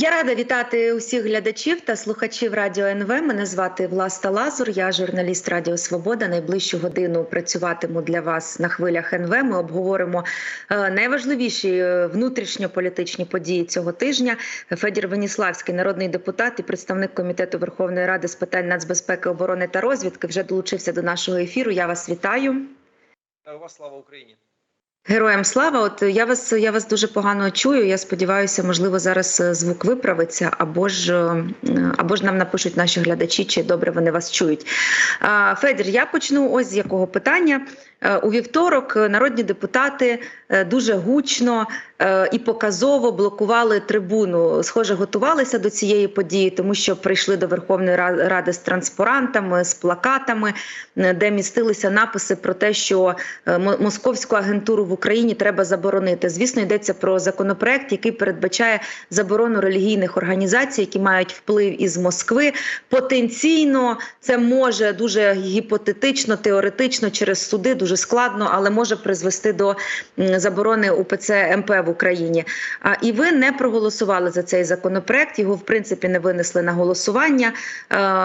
Я рада вітати усіх глядачів та слухачів радіо НВ. Мене звати Власта Лазур. Я журналіст Радіо Свобода. Найближчу годину працюватиму для вас на хвилях НВ. Ми обговоримо е, найважливіші е, внутрішньополітичні події цього тижня. Федір Веніславський, народний депутат і представник комітету Верховної Ради з питань нацбезпеки, оборони та розвідки, вже долучився до нашого ефіру. Я вас вітаю. Вас слава Україні. Героям слава, от я вас я вас дуже погано чую. Я сподіваюся, можливо, зараз е, звук виправиться, або ж е, або ж нам напишуть наші глядачі, чи добре вони вас чують. Федір, я почну ось з якого питання. Е, У вівторок народні депутати е, дуже гучно е, і показово блокували трибуну. Схоже, готувалися до цієї події, тому що прийшли до Верховної Ра- Ради з транспарантами, з плакатами, е, де містилися написи про те, що е, московську агентуру в Україні треба заборонити. Звісно, йдеться про законопроект, який передбачає заборону релігійних організацій, які мають вплив із Москви. Потенційно це може дуже гіпотетично, теоретично через суди, дуже складно, але може призвести до заборони УПЦ МП в Україні. А і ви не проголосували за цей законопроект. Його в принципі не винесли на голосування.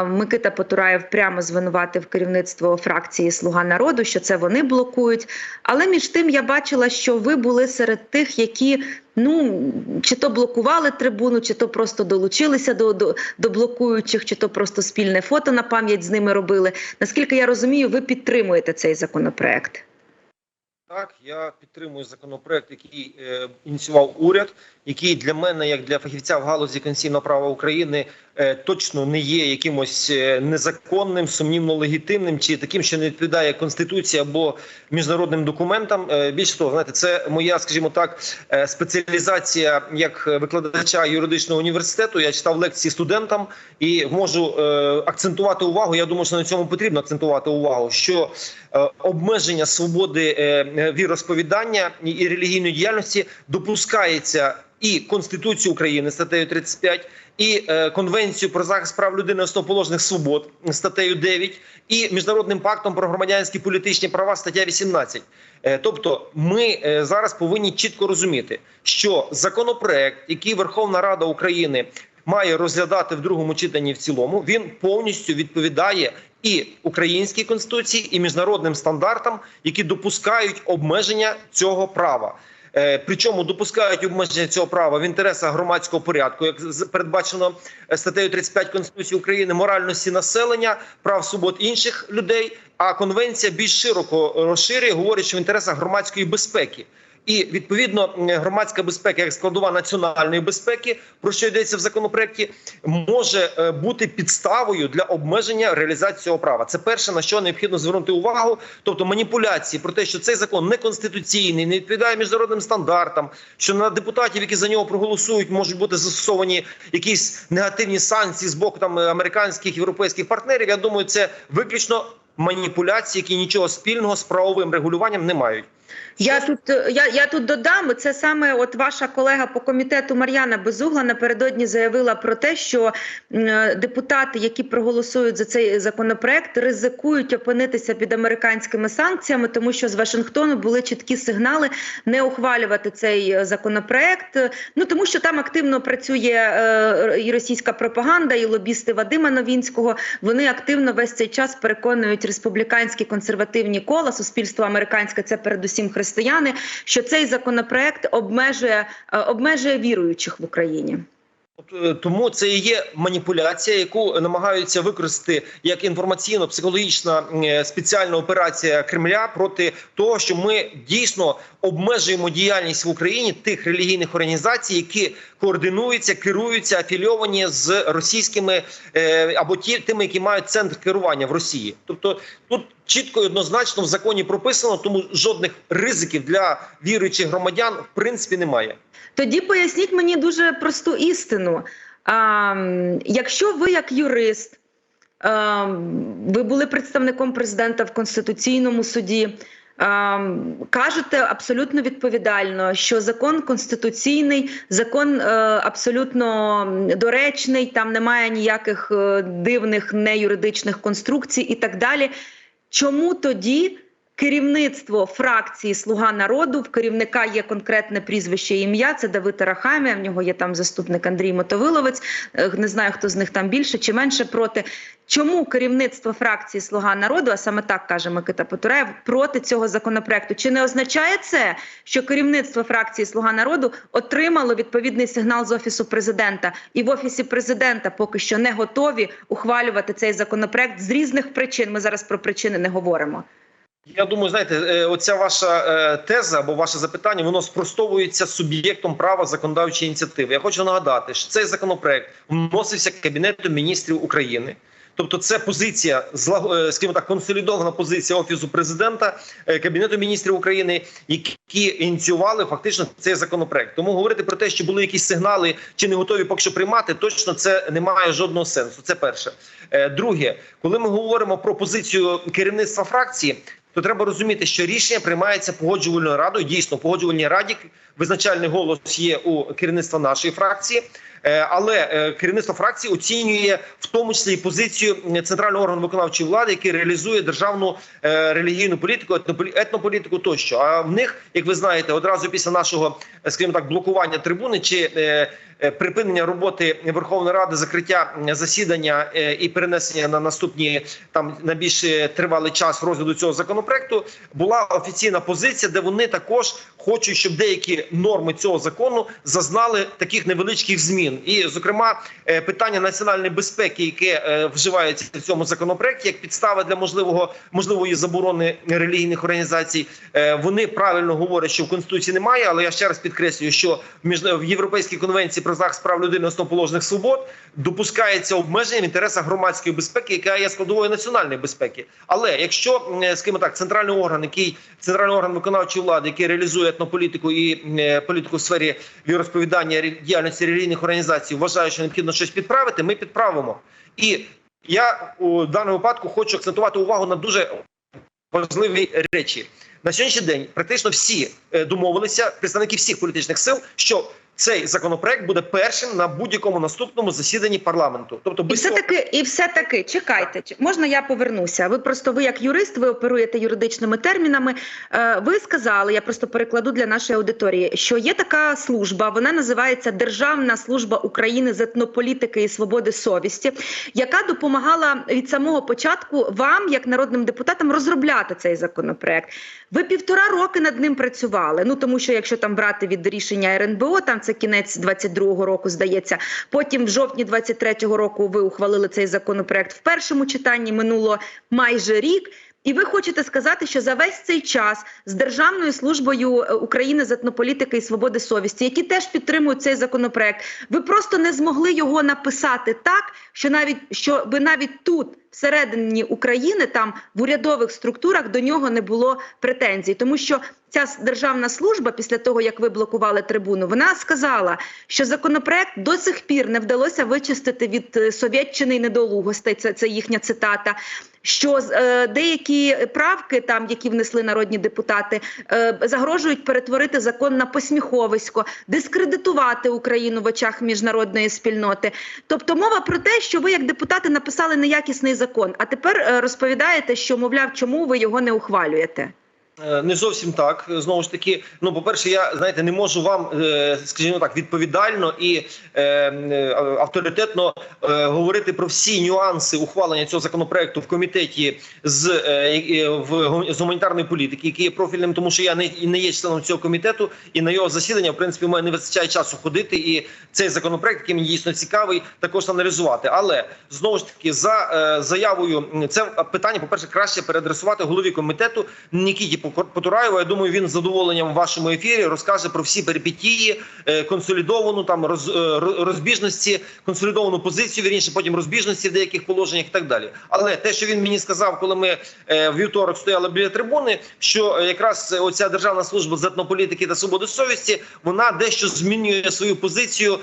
Микита Потураєв прямо звинуватив керівництво фракції Слуга народу, що це вони блокують. Але між тим я бачила, що ви були серед тих, які ну чи то блокували трибуну, чи то просто долучилися до, до, до блокуючих, чи то просто спільне фото на пам'ять з ними робили. Наскільки я розумію, ви підтримуєте цей законопроект. Так, я підтримую законопроект, який е, ініціював уряд, який для мене, як для фахівця в галузі конституційного права України, е, точно не є якимось е, незаконним, сумнівно легітимним чи таким, що не відповідає конституції або міжнародним документам. Е, більше того, знаєте, це моя, скажімо так, е, спеціалізація як викладача юридичного університету. Я читав лекції студентам і можу е, акцентувати увагу. Я думаю, що на цьому потрібно акцентувати увагу, що е, обмеження свободи е, віросповідання і- релігійної діяльності допускається і Конституцію України статтею 35, і е, Конвенцію про захист прав людини основоположних свобод статтею 9, і міжнародним пактом про громадянські політичні права стаття 18. Е, Тобто, ми е, зараз повинні чітко розуміти, що законопроект, який Верховна Рада України має розглядати в другому читанні в цілому, він повністю відповідає і українській конституції, і міжнародним стандартам, які допускають обмеження цього права. Е, Причому допускають обмеження цього права в інтересах громадського порядку, як передбачено е, статтею 35 Конституції України, моральності населення, прав свобод інших людей. А конвенція більш широко розширює, говорить, що в інтересах громадської безпеки. І відповідно громадська безпека як складова національної безпеки, про що йдеться в законопроекті, може е, бути підставою для обмеження реалізації цього права. Це перше на що необхідно звернути увагу, тобто маніпуляції про те, що цей закон неконституційний, не відповідає міжнародним стандартам, що на депутатів, які за нього проголосують, можуть бути застосовані якісь негативні санкції з боку там американських європейських партнерів. Я думаю, це виключно маніпуляції, які нічого спільного з правовим регулюванням не мають. Я тут е, я, я тут додам. Це саме от ваша колега по комітету Мар'яна Безугла напередодні заявила про те, що е, депутати, які проголосують за цей законопроект, ризикують опинитися під американськими санкціями, тому що з Вашингтону були чіткі сигнали не ухвалювати цей е, законопроект. Ну тому що там активно працює і російська пропаганда, і лобісти Вадима Новінського. Вони активно весь цей час переконують республіканські консервативні кола, суспільство американське це передусім християни. Що цей законопроект обмежує е, обмежує віруючих в Україні. Е, Тому це і є маніпуляція, яку намагаються використати як інформаційно-психологічна е, спеціальна операція Кремля проти того, що ми дійсно обмежуємо діяльність в Україні тих релігійних організацій, які координуються, керуються, афільовані з російськими або ті тими, які мають центр керування в Росії. Тобто тут чітко і однозначно в законі прописано, тому жодних ризиків для віруючих громадян в принципі немає. Тоді поясніть мені дуже просту істину. А, якщо ви, як юрист, а, ви були представником президента в Конституційному суді, кажете абсолютно відповідально, що закон конституційний, закон е, абсолютно доречний, там немає ніяких е, дивних неюридичних конструкцій і так далі. Чому тоді керівництво фракції Слуга народу. В керівника є конкретне прізвище і ім'я. Це Давид Арахамія. В нього є там заступник Андрій Мотовиловець. Е, Не знаю, хто з них там більше чи менше проти. Чому керівництво фракції Слуга народу, а саме так каже Микита Потураєв, проти цього законопроекту? Чи не означає це, що керівництво фракції Слуга народу отримало відповідний сигнал з офісу президента, і в офісі президента поки що не готові ухвалювати цей законопроект з різних причин? Ми зараз про причини не говоримо. Я думаю, знаєте, е, оця ваша е, теза або ваше запитання, воно спростовується суб'єктом права законодавчої ініціативи. Я хочу нагадати, що цей законопроект вносився Кабінетом міністрів України. Тобто, це позиція е, скажімо так, консолідована позиція офісу президента, кабінету міністрів України, які ініціювали фактично цей законопроект. Тому говорити про те, що були якісь сигнали чи не готові поки що приймати, точно це не має жодного сенсу. Це перше. Друге, коли ми говоримо про позицію керівництва фракції, то треба розуміти, що рішення приймається погоджувальною радою. Дійсно, погоджувальній раді визначальний голос є у керівництва нашої фракції. Е, Але е, керівництво фракції оцінює в тому числі і позицію центрального органу виконавчої влади, який реалізує державну е, релігійну політику, етнополі- етнополітику тощо. А в них, як ви знаєте, одразу після нашого, е, скажімо так, блокування трибуни чи е, е, припинення роботи Верховної Ради, закриття засідання е, і перенесення на наступні там на більш е, тривалий час розгляду цього законопроекту, була офіційна позиція, де вони також хочуть, щоб деякі норми цього закону зазнали таких невеличких змін. І, зокрема, е, питання національної безпеки, яке е, вживається в цьому законопроекті, як підстава для можливого можливої заборони релігійних організацій, е, вони правильно говорять, що в конституції немає. Але я ще раз підкреслюю, що в Європейській конвенції про захист прав людини основоположних свобод допускається обмеження в інтересах громадської безпеки, яка є складовою національної безпеки. Але якщо скажімо так, центральний орган, який центральний орган виконавчої влади, який реалізує етнополітику і політику в сфері віросповідання діяльності релігійних організацій, вважає, що необхідно щось підправити, ми підправимо. І я у даному випадку хочу акцентувати увагу на дуже важливі речі. На сьогоднішній день практично всі е, домовилися, представники всіх політичних сил, що цей законопроект буде першим на будь-якому наступному засіданні парламенту. Тобто, І все таки, і все таки, чекайте, можна я повернуся? Ви просто ви як юрист, ви оперуєте юридичними термінами. Е, Ви сказали, я просто перекладу для нашої аудиторії, що є така служба, вона називається Державна служба України з етнополітики і свободи совісті, яка допомагала від самого початку вам, як народним депутатам, розробляти цей законопроект. Ви півтора роки над ним працювали. Ну тому що якщо там брати від рішення РНБО, там це кінець 22-го року, здається. Потім в жовтні 23-го року ви ухвалили цей законопроект в першому читанні. Минуло майже рік. І ви хочете сказати, що за весь цей час з Державною службою е, України з етнополітики і свободи совісті, які теж підтримують цей законопроект, ви просто не змогли його написати так, що навіть що би навіть тут, всередині України, там в урядових структурах до нього не було претензій, тому що ця державна служба, після того як ви блокували трибуну, вона сказала, що законопроект до сих пір не вдалося вичистити від е, совєтчини і недолугостей. Це, це їхня цитата. Що е, деякі правки, там які внесли народні депутати, е, загрожують перетворити закон на посміховисько, дискредитувати Україну в очах міжнародної спільноти. Тобто мова про те, що ви як депутати написали неякісний закон, а тепер е, розповідаєте, що мовляв, чому ви його не ухвалюєте. Е, Не зовсім так. Знову ж таки, ну по перше, я знаєте, не можу вам, е, скажімо так, відповідально і е, авторитетно говорити про всі нюанси ухвалення цього законопроекту в комітеті з в з гуманітарної політики, який є профільним, тому що я не, не є членом цього комітету, і на його засідання, в принципі, мене не вистачає часу ходити. І цей законопроект, який мені дійсно цікавий, також аналізувати. Але знову ж таки, за заявою, це питання, по перше, краще переадресувати голові комітету Нікіті Потураєву. Я думаю, він з задоволенням в вашому ефірі розкаже про всі перипетії, е, консолідовану там роз, е, розбіжності, консолідовану позицію, вірніше, потім розбіжності в деяких положеннях і так далі. Але те, що він мені сказав, коли ми е, вівторок стояли біля трибуни, що якраз оця державна служба з етнополітики та свободи совісті вона дещо змінює свою позицію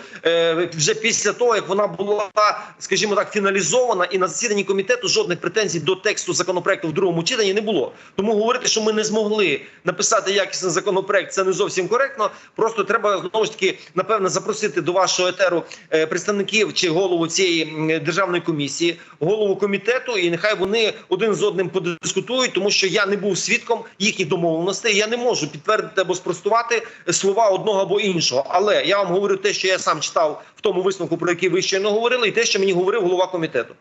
вже після того, як вона була, скажімо так, фіналізована, і на засіданні комітету жодних претензій до тексту законопроекту в другому читанні не було. Тому говорити, що ми не змогли написати якісний законопроект. Це не зовсім коректно. Просто треба знову ж таки напевне запросити до вашого етеру е, представників чи голову цієї державної комісії, голову комітету, і нехай вони один з одним подискутують, тому що я не був свідком їхніх домовленостей. Я не можу підтвердити або спростувати слова одного або іншого. Але я вам говорю те, що я сам читав в тому висновку, про який ви щойно говорили, і те, що мені говорив голова комітету.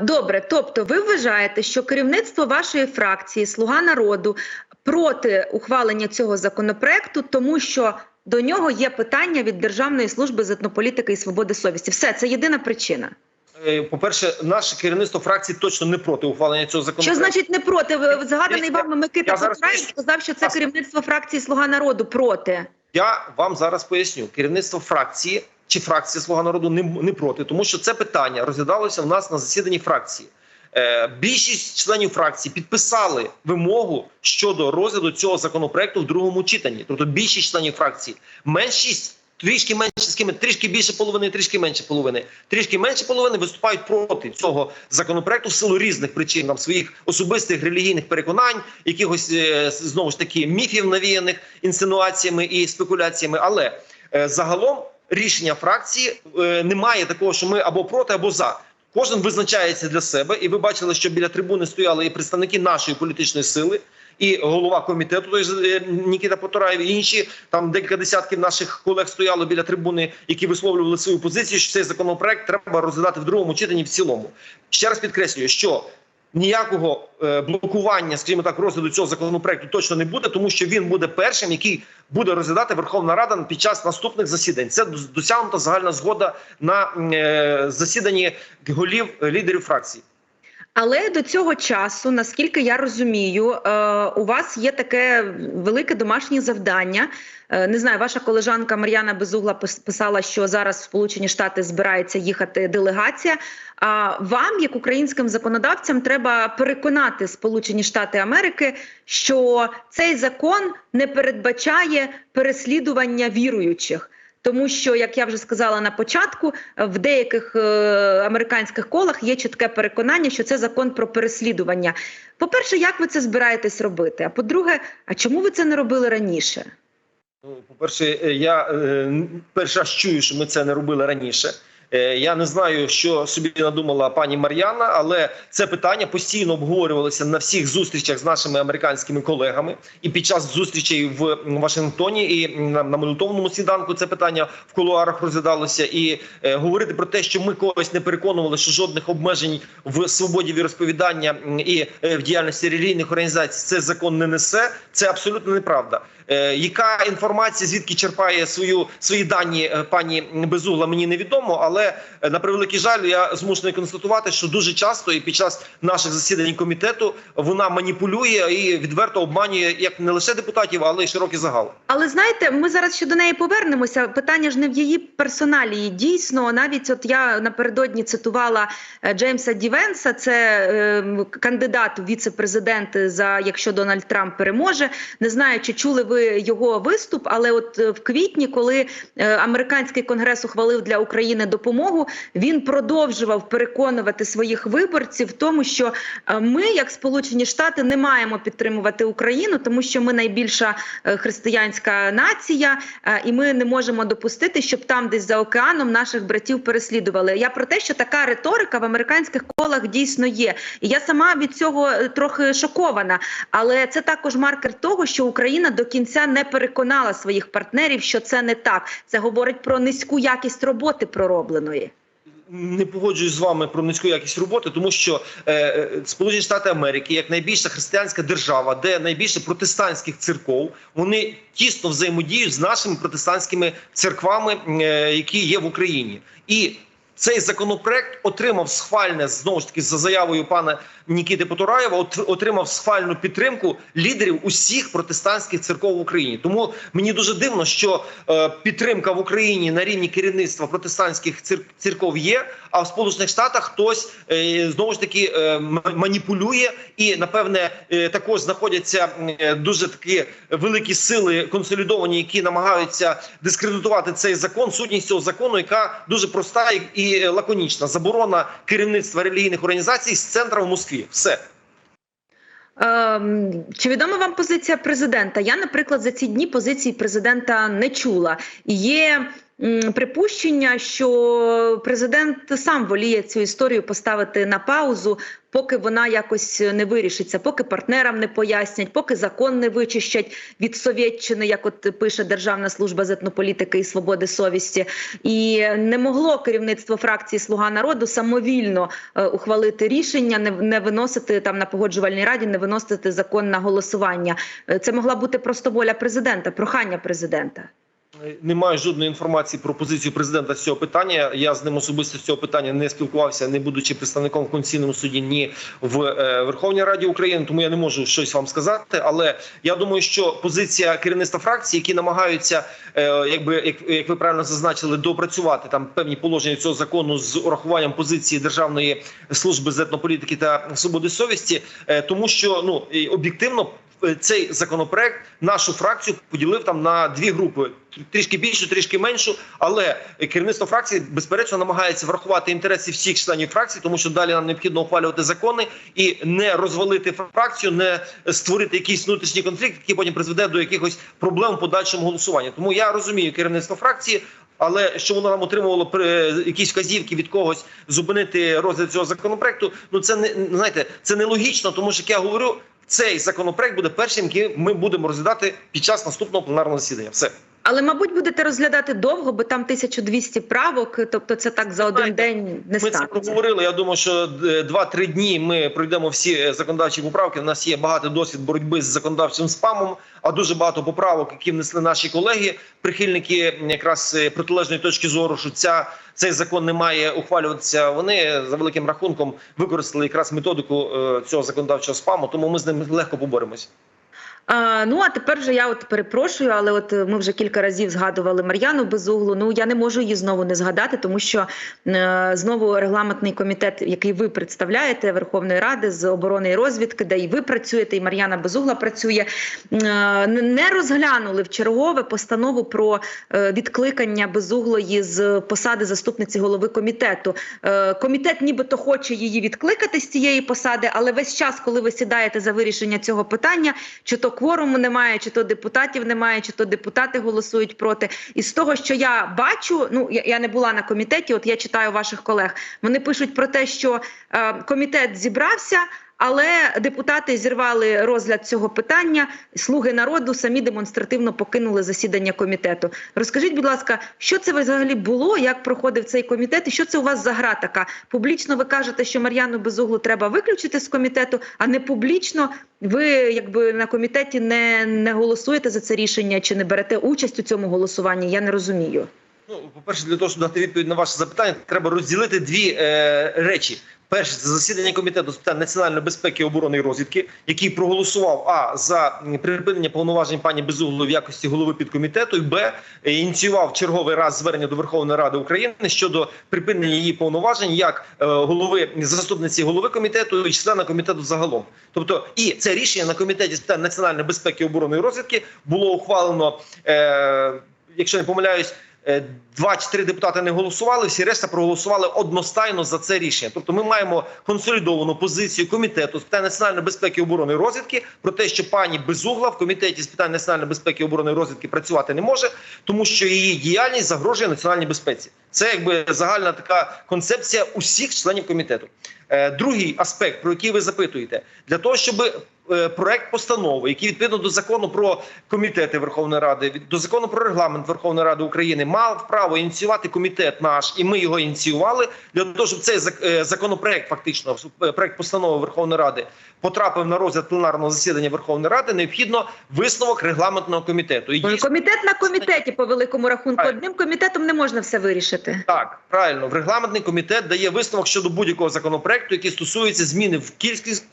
Добре, тобто ви вважаєте, що керівництво вашої фракції Слуга народу проти ухвалення цього законопроекту, тому що до нього є питання від Державної служби з етнополітики і свободи совісті. Все це єдина причина. Е, По-перше, наше керівництво фракції точно не проти ухвалення цього Що значить не проти? Згаданий вами Микита поясню. сказав, що це керівництво фракції Слуга народу проти. Я вам зараз поясню. Керівництво фракції чи фракція Слуга народу не, не проти, тому що це питання розглядалося в нас на засіданні фракції. Е, більшість членів фракції підписали вимогу щодо розгляду цього законопроекту в другому читанні. Тобто більшість членів фракції, меншість. Трішки менше з ким трішки більше половини, трішки менше половини, трішки менше половини виступають проти цього законопроекту в силу різних причин, там своїх особистих релігійних переконань, якихось е, знову ж таки міфів навіяних інсинуаціями і спекуляціями. Але е, загалом рішення фракції е, немає такого, що ми або проти, або за. Кожен визначається для себе, і ви бачили, що біля трибуни стояли і представники нашої політичної сили, і голова комітету е, Нікіта Потураєв, і інші там декілька десятків наших колег стояло біля трибуни, які висловлювали свою позицію, що цей законопроект треба розглядати в другому читанні в цілому. Ще раз підкреслюю, що ніякого е, блокування, скажімо так, розгляду цього законопроекту точно не буде, тому що він буде першим, який буде розглядати Верховна Рада під час наступних засідань. Це досягнута загальна згода на е, засіданні голів е, лідерів фракцій. Але до цього часу, наскільки я розумію, у вас є таке велике домашнє завдання. Не знаю, ваша колежанка Мар'яна Безугла пис- писала, що зараз в Сполучені Штати збирається їхати делегація. Вам, як українським законодавцям, треба переконати Сполучені Штати Америки, що цей закон не передбачає переслідування віруючих. Тому що, як я вже сказала на початку, в деяких е, американських колах є чітке переконання, що це закон про переслідування. По-перше, як ви це збираєтесь робити? А по-друге, а чому ви це не робили раніше? Ну, по-перше, е, я е, раз чую, що ми це не робили раніше. Е, Я не знаю, що собі надумала пані Мар'яна, але це питання постійно обговорювалося на всіх зустрічах з нашими американськими колегами. І під час зустрічей в Вашингтоні і на, молитовному сніданку це питання в кулуарах розглядалося. І е, говорити про те, що ми когось не переконували, що жодних обмежень в свободі віросповідання і е, в діяльності релігійних організацій цей закон не несе. Це абсолютно неправда. Е, яка інформація звідки черпає свою свої дані е, пані Безугла, мені невідомо, але е, на превеликий жаль, я змушений констатувати, що дуже часто і під час наших засідань комітету вона маніпулює і відверто обманює як не лише депутатів, але й широкий загал. Але знаєте, ми зараз ще до неї повернемося. Питання ж не в її персоналії. Дійсно, навіть от я напередодні цитувала Джеймса Дівенса, це е, кандидат у віце-президенти за якщо Дональд Трамп переможе. Не знаю, чи чули ви його виступ, але от е, в квітні, коли е, американський конгрес ухвалив для України допомогу, він продовжував переконувати своїх виборців в тому, що е, ми, як Сполучені Штати, не маємо підтримувати Україну, тому що ми найбільша християнська нація, і ми не можемо допустити, щоб там, десь за океаном, наших братів переслідували. Я про те, що така риторика в американських колах дійсно є, і я сама від цього трохи шокована. Але це також маркер того, що Україна до кінця не переконала своїх партнерів, що це не так. Це говорить про низьку якість роботи проробленої. Не погоджуюсь з вами про низьку якість роботи, тому що е, е, Сполучені Штати Америки, як найбільша християнська держава, де найбільше протестантських церков, вони тісно взаємодіють з нашими протестантськими церквами, е, які є в Україні, і цей законопроект отримав схвальне знову ж таки за заявою пана Нікіти Потураєва. отримав схвальну підтримку лідерів усіх протестантських церков в Україні. Тому мені дуже дивно, що е, підтримка в Україні на рівні керівництва протестантських цер- церков є. А в Сполучених Штатах хтось е, знову ж таки е, маніпулює і напевне е, також знаходяться дуже такі великі сили консолідовані, які намагаються дискредитувати цей закон. Сутність цього закону, яка дуже проста і, лаконічна: заборона керівництва релігійних організацій з центра в Москві. Все. Ем, Чи відома вам позиція президента? Я, наприклад, за ці дні позиції президента не чула. Є припущення, що президент сам воліє цю історію поставити на паузу, поки вона якось не вирішиться, поки партнерам не пояснять, поки закон не вичищать від Совєтщини, як от пише Державна служба з етнополітики і свободи совісті. І не могло керівництво фракції Слуга народу самовільно е, ухвалити рішення, не, не виносити там на погоджувальній раді, не виносити закон на голосування. Е, Це могла бути просто воля президента, прохання президента. Не маю жодної інформації про позицію президента з цього питання. Я з ним особисто з цього питання не спілкувався, не будучи представником в Конституційному суді ні в е, Верховній Раді України, тому я не можу щось вам сказати. Але я думаю, що позиція керівництва фракції, які намагаються, е, якби як, ви правильно зазначили, допрацювати там певні положення цього закону з урахуванням позиції Державної служби з етнополітики та свободи совісті, е, тому що ну об'єктивно цей законопроект нашу фракцію поділив там на дві групи: трішки більшу, трішки меншу. Але керівництво фракції безперечно намагається врахувати інтереси всіх членів фракції, тому що далі нам необхідно ухвалювати закони і не розвалити фракцію, не створити якийсь внутрішній конфлікт, який потім призведе до якихось проблем в подальшому голосуванні. Тому я розумію керівництво фракції. Але що воно нам отримувало при якісь вказівки від когось зупинити розгляд цього законопроекту? Ну це не знаєте, це нелогічно, тому що як я говорю, цей законопроект буде першим, який ми будемо розглядати під час наступного пленарного засідання. Все. Але, мабуть, будете розглядати довго, бо там 1200 правок, тобто це так за один Знаєте, день не Ми це станеться. проговорили. Я думаю, що е, 2-3 дні ми пройдемо всі е, законодавчі поправки. У нас є багатий досвід боротьби з законодавчим спамом, а дуже багато поправок, які внесли наші колеги, прихильники якраз е, протилежної точки зору, що ця цей закон не має ухвалюватися. Вони за великим рахунком використали якраз методику е, цього законодавчого спаму, тому ми з ним легко поборемось. А, ну а тепер же я от перепрошую, але от е, ми вже кілька разів згадували Мар'яну Безуглу. Ну я не можу її знову не згадати, тому що е, знову регламентний комітет, який ви представляєте Верховної Ради з оборони і розвідки, де і ви працюєте, і Мар'яна Безугла працює, е, не розглянули в чергове постанову про е, відкликання Безуглої з посади заступниці голови комітету. Е, комітет, нібито хоче її відкликати з цієї посади, але весь час, коли ви сідаєте за вирішення цього питання, чи то кворуму немає, чи то депутатів немає, чи то депутати голосують проти. І з того, що я бачу, ну я, я не була на комітеті, от я читаю ваших колег. Вони пишуть про те, що е, комітет зібрався. Але депутати зірвали розгляд цього питання. Слуги народу самі демонстративно покинули засідання комітету. Розкажіть, будь ласка, що це взагалі було? Як проходив цей комітет? І що це у вас за гра така? Публічно ви кажете, що Мар'яну Безуглу треба виключити з комітету, а не публічно ви, якби на комітеті не, не голосуєте за це рішення чи не берете участь у цьому голосуванні? Я не розумію. Ну, по-перше, для того, щоб дати відповідь на ваше запитання, треба розділити дві е, речі. Перше, це засідання комітету з питань національної безпеки, оборони і розвідки, який проголосував а за припинення повноважень пані Безуглої в якості голови підкомітету, і б ініціював черговий раз звернення до Верховної Ради України щодо припинення її повноважень як е, голови заступниці голови комітету і члена комітету загалом. Тобто, і це рішення на комітеті з питань національної безпеки, оборони і розвідки було ухвалено, е, якщо не помиляюсь. Е, Два чи три депутати не голосували, всі решта проголосували одностайно за це рішення. Тобто, ми маємо консолідовану позицію комітету з питань національної безпеки, оборони і розвідки про те, що пані Безугла в комітеті з питань національної безпеки, оборони і розвідки працювати не може, тому що її діяльність загрожує національній безпеці. Це якби загальна така концепція усіх членів комітету. Е, Другий аспект, про який ви запитуєте, для того, щоб проект постанови, який відповідно до закону про комітети Верховної Ради, до закону про регламент Верховної Ради України, мав право ініціювати комітет наш, і ми його ініціювали для того, щоб цей е, законопроект, фактично е, проект постанови Верховної Ради, потрапив на розгляд пленарного засідання Верховної Ради. Необхідно висновок регламентного комітету. І Комітет на комітеті по великому рахунку. Одним комітетом не можна все вирішити. Так, правильно, в регламентний комітет дає висновок щодо будь-якого законопроекту, який стосується зміни в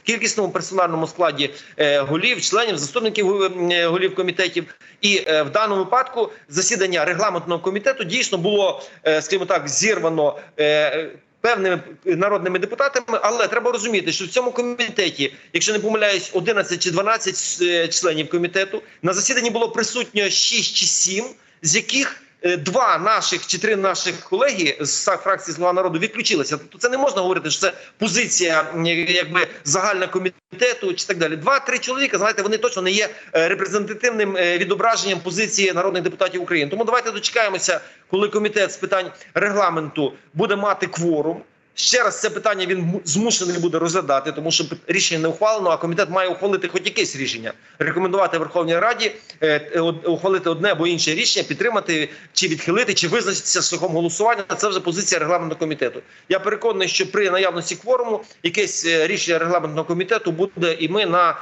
кількісному персональному складі е, голів, членів, заступників е, голів комітетів. І е, в даному випадку засідання регламентного комітету дійсно було, е, скажімо так, зірвано. Е, Певними народними депутатами, але треба розуміти, що в цьому комітеті, якщо не помиляюсь, 11 чи 12 е, членів комітету на засіданні було присутньо 6 чи 7, з яких е, два наших чи три наших колеги з фракції Слуга народу відключилися. Тобто це не можна говорити, що це позиція якби загальна комітету чи так далі. Два-три чоловіка, знаєте, вони точно не є е, репрезентативним е, відображенням позиції народних депутатів України. Тому давайте дочекаємося, коли комітет з питань регламенту буде мати кворум. Ще раз це питання він змушений буде розглядати, тому що рішення не ухвалено. А комітет має ухвалити хоч якесь рішення, рекомендувати Верховній Раді е, е, ухвалити одне або інше рішення, підтримати чи відхилити, чи визначитися шляхом голосування. Це вже позиція регламентного комітету. Я переконаний, що при наявності кворуму якесь е, рішення регламентного комітету буде, і ми на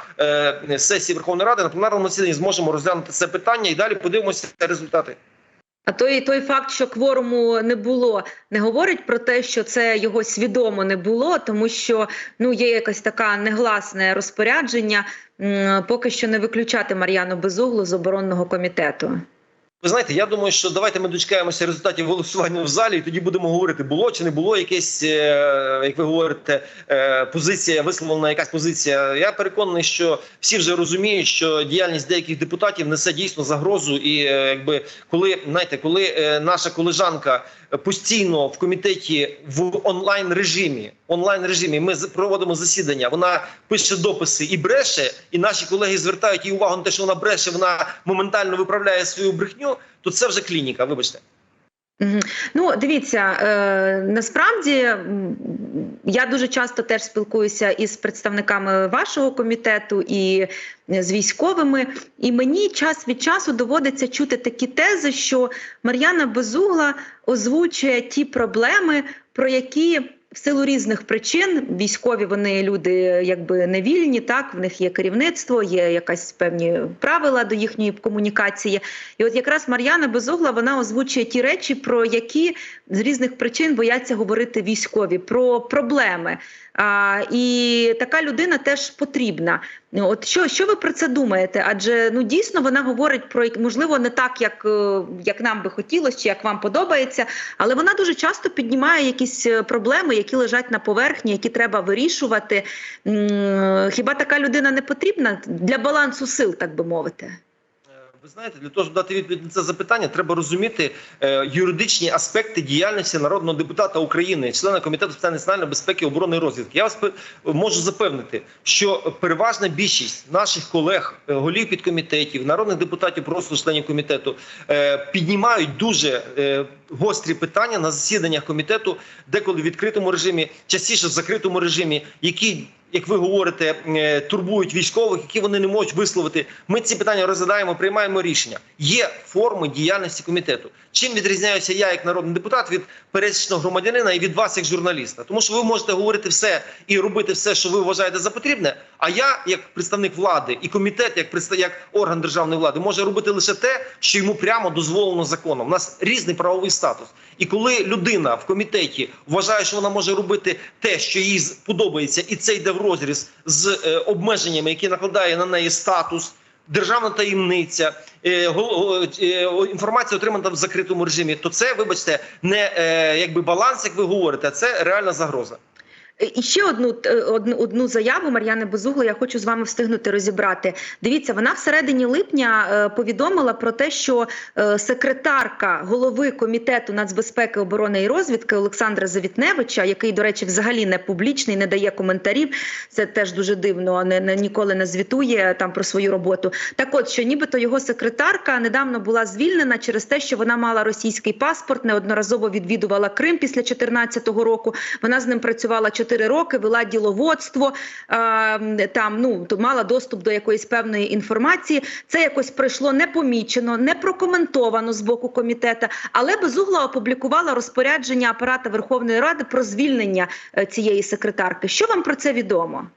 сесії Верховної Ради на пленарному засіданні зможемо розглянути це питання і далі подивимося результати. А той той факт, що кворуму не було, не говорить про те, що це його свідомо не було, тому що ну є якась така негласне розпорядження. м, Поки що не виключати Мар'яну Безуглу з оборонного комітету. Ви знаєте, я думаю, що давайте ми дочекаємося результатів голосування в залі, і тоді будемо говорити, було чи не було якесь, е, як ви говорите, е, позиція, висловлена якась позиція. Я переконаний, що всі вже розуміють, що діяльність деяких депутатів несе дійсно загрозу. І е, якби коли знаєте, коли наша колежанка постійно в комітеті в онлайн режимі, онлайн режимі, ми проводимо засідання. Вона пише дописи і бреше, і наші колеги звертають її увагу на те, що вона бреше, вона моментально виправляє свою брехню. То це вже клініка. Вибачте. Ну, дивіться, е, насправді я дуже часто теж спілкуюся із представниками вашого комітету і е, з військовими, і мені час від часу доводиться чути такі тези, що Мар'яна Безугла озвучує ті проблеми, про які в силу різних причин військові вони люди якби не вільні, так в них є керівництво, є якась певні правила до їхньої комунікації. І от якраз Мар'яна Безугла вона озвучує ті речі, про які з різних причин бояться говорити військові, про проблеми. А, і така людина теж потрібна. От що, що ви про це думаєте? Адже ну дійсно вона говорить про можливо не так, як, е, як нам би хотілося, чи як вам подобається, але вона дуже часто піднімає якісь е, проблеми, які лежать на поверхні, які треба вирішувати. Хіба така людина не потрібна для балансу сил, так би мовити? Ви знаєте, для того, щоб дати відповідь на це запитання, треба розуміти е, юридичні аспекти діяльності народного депутата України, члена комітету з питань національної безпеки, оборони і розвідки. Я вас можу запевнити, що переважна більшість наших колег, е, голів підкомітетів, народних депутатів, просто членів комітету, е, піднімають дуже е, гострі питання на засіданнях комітету, деколи в відкритому режимі, частіше в закритому режимі, які як ви говорите, е, турбують військових, які вони не можуть висловити. Ми ці питання розглядаємо, приймаємо рішення. Є форми діяльності комітету. Чим відрізняюся я як народний депутат від пересічного громадянина і від вас як журналіста? Тому що ви можете говорити все і робити все, що ви вважаєте за потрібне. А я, як представник влади, і комітет, як представ... як орган державної влади, може робити лише те, що йому прямо дозволено законом. У нас різний правовий статус. І коли людина в комітеті вважає, що вона може робити те, що їй подобається, і це йде в розріз з е, обмеженнями, які накладає на неї статус. Державна таємниця, е, е, інформація отримана в закритому режимі. То це, вибачте, не якби баланс, як ви говорите, а це реальна загроза. Е, І ще одну е, одну, одну заяву Мар'яни Безугла. Я хочу з вами встигнути розібрати. Дивіться, вона в середині липня е, повідомила про те, що секретарка голови комітету нацбезпеки, оборони і розвідки Олександра Завітневича, який, до речі, взагалі не публічний, не дає коментарів. Це теж дуже дивно. Не, не ніколи не звітує там про свою роботу. Так, от що нібито його секретарка недавно була звільнена через те, що вона мала російський паспорт, неодноразово відвідувала Крим після 2014 року. Вона з ним працювала 4 роки, вела діловодство, там ну то мала доступ до якоїсь певної інформації. Це якось пройшло непомічено, не прокоментовано з боку комітету, але безугла опублікувала розпорядження апарата Верховної Ради про звільнення е, цієї секретарки. Що вам про це відомо?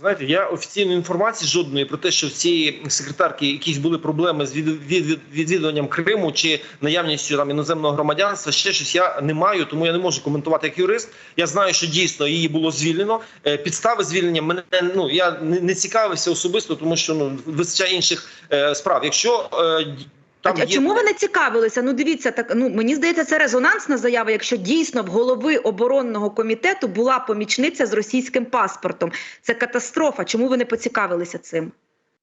Знаєте, я офіційної інформації жодної про те, що в цієї секретарки якісь були проблеми з від- від- відвідуванням Криму чи наявністю там іноземного громадянства. Ще щось я не маю, тому я не можу коментувати як юрист. Я знаю, що дійсно її було звільнено. Е, Підстави звільнення мене ну я не, не цікавився особисто, тому що ну вистачає інших е, справ. Якщо е, там а є... чому ви не цікавилися? Ну дивіться, так ну мені здається, це резонансна заява. Якщо дійсно в голови оборонного комітету була помічниця з російським паспортом, це катастрофа. Чому ви не поцікавилися цим?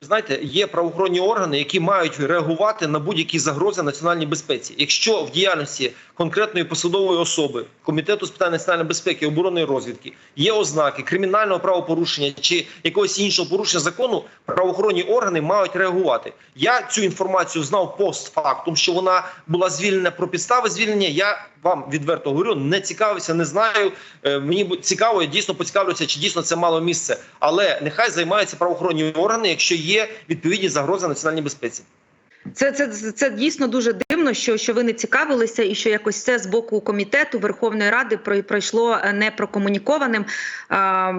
Знаєте, є правоохоронні органи, які мають реагувати на будь-які загрози національній безпеці. Якщо в діяльності конкретної посадової особи комітету з питань національної безпеки, оборони розвідки є ознаки кримінального правопорушення чи якогось іншого порушення закону, правоохоронні органи мають реагувати. Я цю інформацію знав постфактум, що вона була звільнена про підстави звільнення. Я вам відверто говорю, не цікавився, не знаю. Е, Мені цікаво, я дійсно поцікавлюся, чи дійсно це мало місце. Але нехай займаються правоохоронні органи, якщо є відповідні загрози національній безпеці. Це, це, це дійсно дуже дивно, що, що ви не цікавилися, і що якось це з боку комітету Верховної Ради про- пройшло е, не прокомунікованим. А,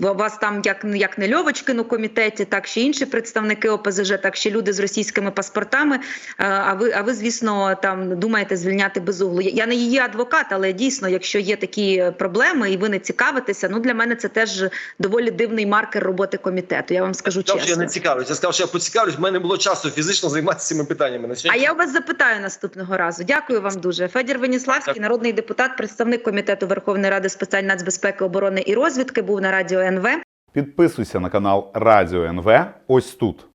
вас там як, як не Льовочкин у комітеті, так ще інші представники ОПЗЖ, так ще люди з російськими паспортами. А, а ви, а ви, звісно, там думаєте звільняти безуглу. Я не її адвокат, але дійсно, якщо є такі проблеми і ви не цікавитеся, ну для мене це теж доволі дивний маркер роботи комітету. Я вам скажу Сказав, що я не цікавлюся. Я сказав, що я поцікавлюсь. В мене було часу фізично займатися цими питаннями. На А я вас запитаю наступного разу. Дякую вам дуже. Федір Веніславський, Так. народний депутат, представник комітету Верховної Ради з питань нацбезпеки, оборони і розвідки, був на радіо НВ. Підписуйся на канал Радіо НВ ось тут.